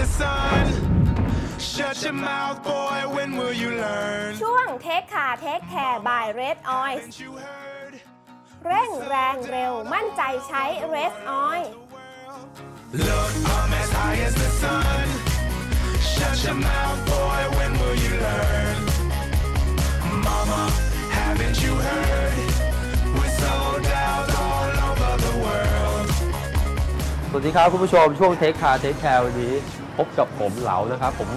the sun. Shut your mouth, boy, when will you learn? ช่วงเทคคาเทคแคร์บายเรดออยล์ Haven't you heard? เร่งแรงเร็วมั่นใจใช้เรดออยล์ Look, I'm as high as the sun. Shut your mouth, boy, when will you learn? Mama, haven't you heard? สวัสดีครับคุณผู้ชมช่วงเทคคาเทคแคร์วันนี้พบกับผมเหลานะครับผม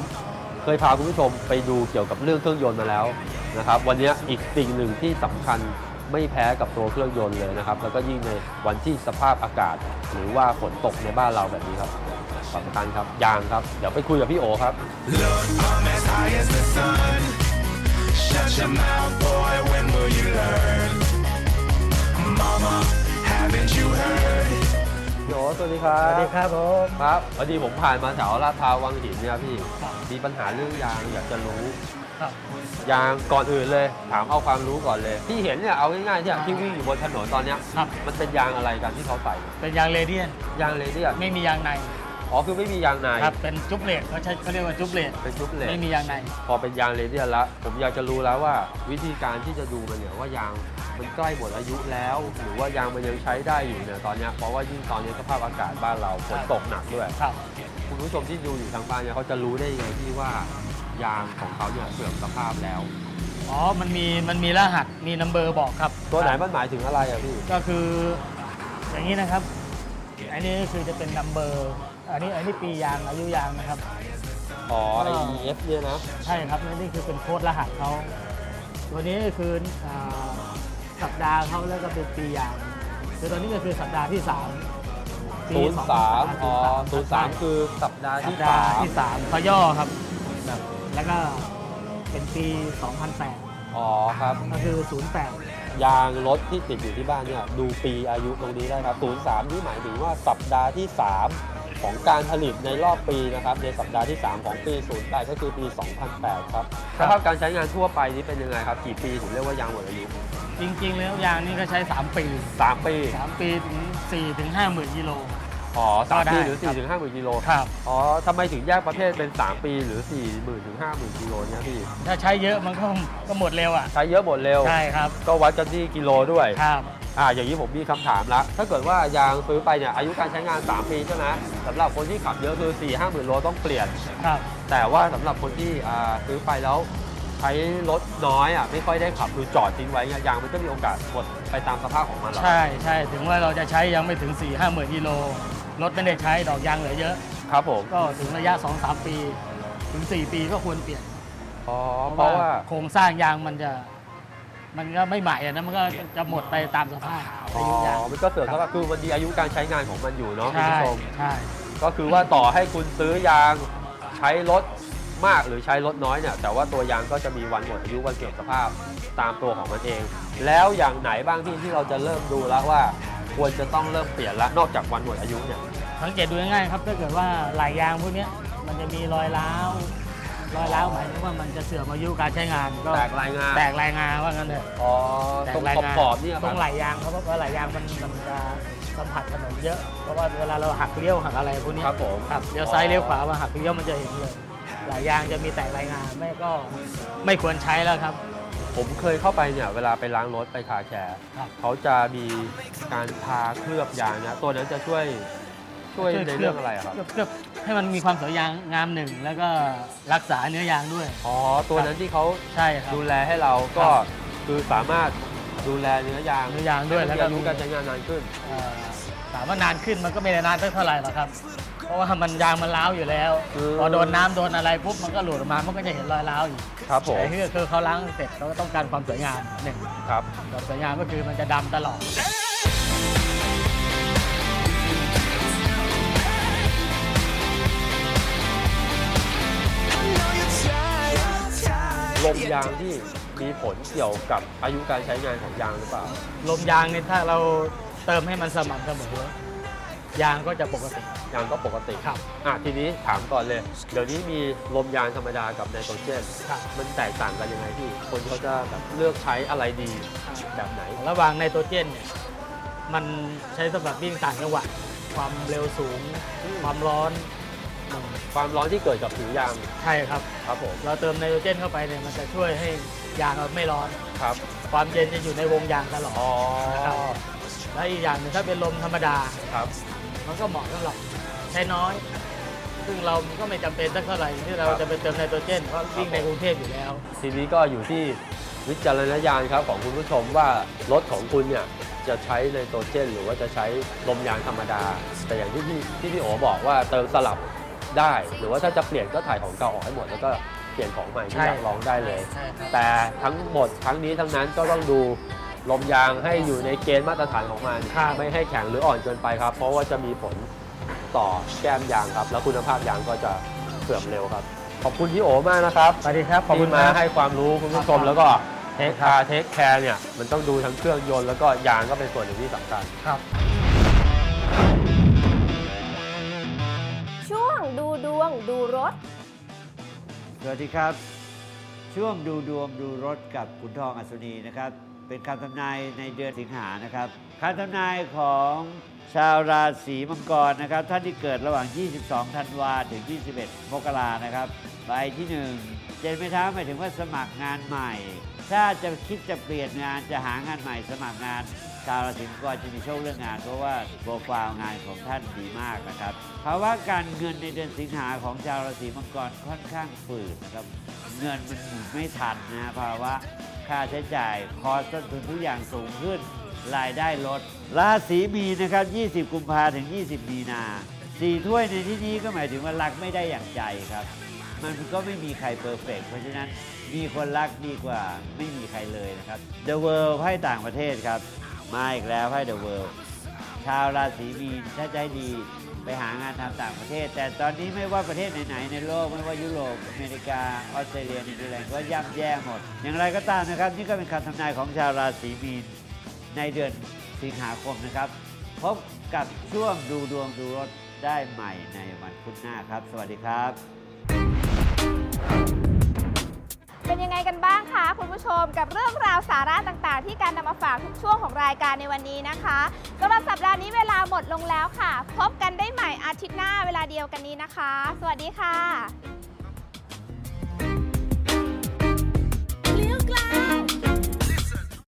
เคยพาคุณผู้ชมไปดูเกี่ยวกับเรื่องเครื่องยนต์มาแล้วนะครับวันนี้อีกสิ่งหนึ่งที่สำคัญไม่แพ้กับตัวเครื่องยนต์เลยนะครับแล้วก็ยิ่งในวันที่สภาพอากาศ หรือว่าฝนตกในบ้านเราแบบนี้ครับสำคัญครับยางครับเดี๋ยวไปคุยกับพี่โอครับ Mama, haven't you heard? พี่โอสวัสดีครัสบวัสดีครับผมครับพอดีผมผ่านมาแถวลาดพร้าววังหินเนี่ยพี่ครับมีปัญหาเรื่องยางอยากจะรู้ครับยางก่อนอื่นเลย ถามเอาความรู้ก่อนเลย ที่เห็นเนี่ยเอาง่ายๆที่ที่วิ่งอยู่บนถนนตอนเนี้ยครับมันเป็นยางอะไรกันที่เขาใส่ เป็นยางเรเดียน ยางเรเดียน ไม่มียางใน อ๋อคือไม่มียางในครับเป็นจุ๊บเลดเขาใช้เขาเรียกว่าจุ๊บเลดเป็นชุบเหล็กไม่มียางใน พอเป็นยางเรเดียนแล้วผมอยากจะรู้แล้วว่า วิธีการที่จะดูมันเนี่ยว่ายางมันใกล้หมดอายุแล้ว หรือว่ายางมันยังใช้ได้อยู่เนี่ยตอนเนี้ยเพราะว่ายิ่งตอนนี้สภาพอากาศบ้านเราฝนตกหนักด้วยครับคุณผู้ชมที่ดูอยู่ทางบ้านเนี่ยเขาจะรู้ได้ยังไงที่ว่ายางของเขาเนี่ยเสื่อมสภาพแล้วอ๋อ มันมี มันมีรหัส มีนัมเบอร์บอกครับ ตัวไหนมันหมายถึงอะไรอะพี่ ก็คือ อย่างนี้นะครับ อันนี้คือจะเป็นนัมเบอร์ อันนี้อันนี้ปียางอายุยางนะครับ อ๋อไออ่า EF เนี่ยนะใช่ครับนี่คือเป็นโค้ดรหัสเขาตัวนี้ก็คืออ่าสัปดาห์เขาแล้วก็เป็นปียางคือตอนนี้ก็คือสัปดาห์ที่สามปีศูนย์สามอ๋อ2003ศูนย์สามคือสัปดาห์สัที่ปดาสาห์มที่สามเขาย่อครับแบบแล้วก็เป็นปี 2008 อ๋อครับ ก็คือ 08ยางรถที่ติดอยู่ที่บ้านเนี่ยดูปีอายุตรงนี้ได้ครับ 03นี่หมายถึงว่าสัปดาห์ที่ 3 ของการผลิตในรอบปีนะครับในสัปดาห์ที่ 3 ของปี 08 ก็คือปี 2008 ครับสภาพการใช้งานทั่วไปนี่เป็นยังไงครับ กี่ปีถึงเรียกว่ายางหมดอายุ จริง ๆ แล้วยางนี่ก็ใช้ 3 ปี 3 ปี 3 ปีถึง4ถึง5หมื่นกิโลอ๋อก็3ได้ปีหรือครับ4ถึง5หมื่นกิโลครับอ๋อทำไมถึงแยกประเภทเป็น 3 ปีหรือ4 0,000ถึง5 0,000กิโลเนี่ยพี่ ถ้าใช้เยอะมันก็ก็หมดเร็วอะ ใช้เยอะหมดเร็ว ใช่ครับ ก็วัดกันที่กิโลด้วย ครับ อ่าอย่างนี้ผมมีคำถามละถ้าเกิดว่ายางซื้อไปเนี่ยอายุการใช้งาน 3 ปีใช่ไหมสำหรับคนที่ขับเยอะคือ4 5หมื่นโลต้องเปลี่ยนครับแต่ว่าสำหรับคนที่อ่าซื้อไปแล้วใช้รถน้อยอะไม่ค่อยได้ขับคือจอดทิ้งไว้เงี้ยยางมันก็มีโอกาสหมดไปตามสภาพของมันหรอใช่ใช่ถึงว่าเราจะใช้ยังไม่ถึง4 5หมื่นกิโลรถไม่ได้ใช้ดอกยางเหลือเยอะครับผมก็ถึงระยะ 2-3 ปี ถึง 4 ปีก็ควรเปลี่ยนอ๋อเพราะว่าโครงสร้างยางมันจะ มันก็ไม่ใหม่อะนะมันก็จะหมดไปตามสภาพอ๋อาอยุยางมันก็เสื่อมสภาพคือมันมีอายุการใช้งานของมันอยู่เนาะคุณใช่ผู้ชม ใช่ ก็คือว่าต่อให้คุณซื้อยางใช้รถมากหรือใช้รถน้อยเนี่ยแต่ว่าตัวยางก็จะมีวันหมดอายุวันเสื่อมสภาพตามตัวของมันเอง แล้วอย่างไหนบ้างที่ที่เราจะเริ่มดูแล้วว่า ควรจะต้องเริ่มเปลี่ยนละนอกจากวันหมดอายุเนี่ยสังเกตดูง่ายๆครับถ้าเกิดว่าไหลายยางพวกเนี้ยมันจะมีรอยร้าว รอยร้าวหมายถึงว่ามันจะเสื่อมอายุการใช้งานก็แตกรายงานแตกรายงานว่างั้นเถอะอ๋อแตตรกงรายขอบงานขอบๆเนี่ยคตรรับงไหลยางเพราะว่าไหลยางมันมันจะสัมผัสถนนเยอะเพราะว่าเวลาเราหักเลี้ยวหักอะไรพวกนี้ครับผมครับเลี้ยวซ้ายเลี้ยวขวามาหักเลี้ยวมันจะเห็นเลยไหลยางจะมีแตกรายงานไม่ก็ไม่ควรใช้แล้วครับ ผมเคยเข้าไปเนี่ยเวลาไปล้างรถไปคาแคร์ครับเขาจะมีการทาเคลือบยางนะตัวนั้นจะช่วย ช่วยในเรื่องอะไรอะครับ เคลือบเคลือบให้มันมีความสวยงามหนึ่ง แล้วก็รักษาเนื้อยางด้วย อ๋อ ตัวนั้นที่เขาใช่ครับ ดูแลให้เราก็ครับคือสามารถดูแลเนื้อยางเนื้อยางด้วยแล้วก็ให้มีอายุการใช้งานนานขึ้น เอ่อถามว่านานขึ้นมันก็ไม่ได้นานเท่าไหร่หรอกครับ เพราะว่ามันยางมันร้าวอยู่แล้ว อืม พอโดนน้ำโดนอะไรปุ๊บมันก็หลุดออกมา มันก็จะเห็นรอยร้าวอีกครับผมแต่ที่คือเขาล้างเสร็จเขาก็ต้องการความสวยงามหนึ่งครับ ความสวยงามก็คือมันจะดำตลอด ลมยางที่มีผลเกี่ยวกับอายุการใช้งานของยางหรือเปล่า ลมยางเนี่ยถ้าเราเติมให้มันสม่ำเสมอยางก็จะปกติ ยางก็ปกติครับอะทีนี้ถามก่อนเลย เดี๋ยวนี้มีลมยางธรรมดากับไนโตรเจนครับมันแตกต่างกันยังไงพี่ คนเขาจะแบบเลือกใช้อะไรดีแบบไหน ระหว่างไนโตรเจนเนี่ย มันใช้สำหรับวิ่งต่างจังหวัด ความเร็วสูง ความร้อนลง ความร้อนที่เกิดกับผิวยางใช่ครับ ครับผม เราเติมไนโตรเจนเข้าไปเนี่ยมันจะช่วยให้ยางเราไม่ร้อน ครับ ความเย็นจะอยู่ในวงยางตลอดอ๋อครับและอีกอย่างหนึ่งถ้าเป็นลมธรรมดา ครับ มันก็เหมาะสำหรับใช้น้อย ซึ่งเราก็ไม่จำเป็นสักเท่าไหร่ที่เราครับจะไปเติมไนโตรเจนเพราะวิ่งในกรุงเทพอยู่แล้ว ทีนี้ก็อยู่ที่วิจารณญาณครับของคุณผู้ชมว่ารถของคุณเนี่ยจะใช้ไนโตรเจน หรือว่าจะใช้ลมยางธรรมดา แต่อย่างที่พี่ที่พี่โอบอกว่าเติมสลับ ได้ หรือว่าถ้าจะเปลี่ยนก็ถ่ายของเก่าออกให้หมดแล้วก็เปลี่ยนของใหม่ที่ใช่อยากลองได้เลย ใช่ครับแต่ทั้งหมดทั้งนี้ทั้งนั้นก็ต้องดูลมยางให้อยู่ในเกณฑ์มาตรฐานของมันครับไม่ให้แข็งหรืออ่อนเกินไปครับ เพราะว่าจะมีผลต่อแก้มยางครับ แล้วคุณภาพยางก็จะเสื่อมเร็วครับ ขอบคุณพี่โอมากนะครับสวัสดีครับขอบคุณที่มาครับ ให้ความรู้คุณผู้ชมครับแล้วก็เทคคาร์เทคแคร์เนี่ยมันต้องดูทั้งเครื่องยนต์แล้วก็ยางก็เป็นส่วนหนึ่งที่สำคัญ ครับ สวัสดีครับ ช่วงดูดวงดูรถกับขุนทองอัศนีนะครับ เป็นคำทำนายในเดือนสิงหานะครับคำทำนายของชาวราศีมังกรนะครับ ท่านที่เกิดระหว่าง 22 ธันวาถึง 21 มกรานะครับใบที่ 1 เจนไม่ท้าหมายถึงว่าสมัครงานใหม่ ถ้าจะคิดจะเปลี่ยนงานจะหางานใหม่สมัครงาน ชาวราศีมังกรจะมีโชคเรื่องงาน เพราะว่าโปรไฟล์งานของท่านดีมากนะครับภาวะการเงินในเดือนสิงหาของชาวราศีมังกรค่อนข้างฝืดนะครับเงินมันหมุนไม่ทันนะภาวะค่าใช้จ่ายคอสต้นทุนทุกอย่างสูงขึ้น รายได้ลด ราศีมีนนะครับ 20 กุมภาถึง 20 มีนาสี่ถ้วยในที่นี้ก็หมายถึงว่ารักไม่ได้อย่างใจครับ มันก็ไม่มีใครเพอร์เฟกเพราะฉะนั้นมีคนรักดีกว่าไม่มีใครเลยนะครับ The World ไพ่ต่างประเทศครับ มาอีกแล้วไพ่ The World ชาวราศีมีนถ้าใจดีไปหางานทำต่างประเทศ แต่ตอนนี้ไม่ว่าประเทศไหนๆในโลก ไม่ว่ายุโรปอเมริกา ออสเตรเลียนิวซีแลนด์ก็ย่ำแย่หมด อย่างไรก็ตามนะครับ นี่ก็เป็นคำทำนายของชาวราศีมีนในเดือนสิงหาคมนะครับ พบกับช่วงดูดวงดูรถได้ใหม่ในวันพุธหน้าครับ สวัสดีครับ เป็นยังไงกันบ้างคะคุณผู้ชมกับเรื่องราวสาระต่างๆ ที่การนำมาฝากทุกช่วงของรายการในวันนี้นะคะสำหรับสัปดาห์นี้เวลาหมดลงแล้วค่ะ พบกันได้ใหม่อาทิตย์หน้าเวลาเดียวกันนี้นะคะ สวัสดีค่ะ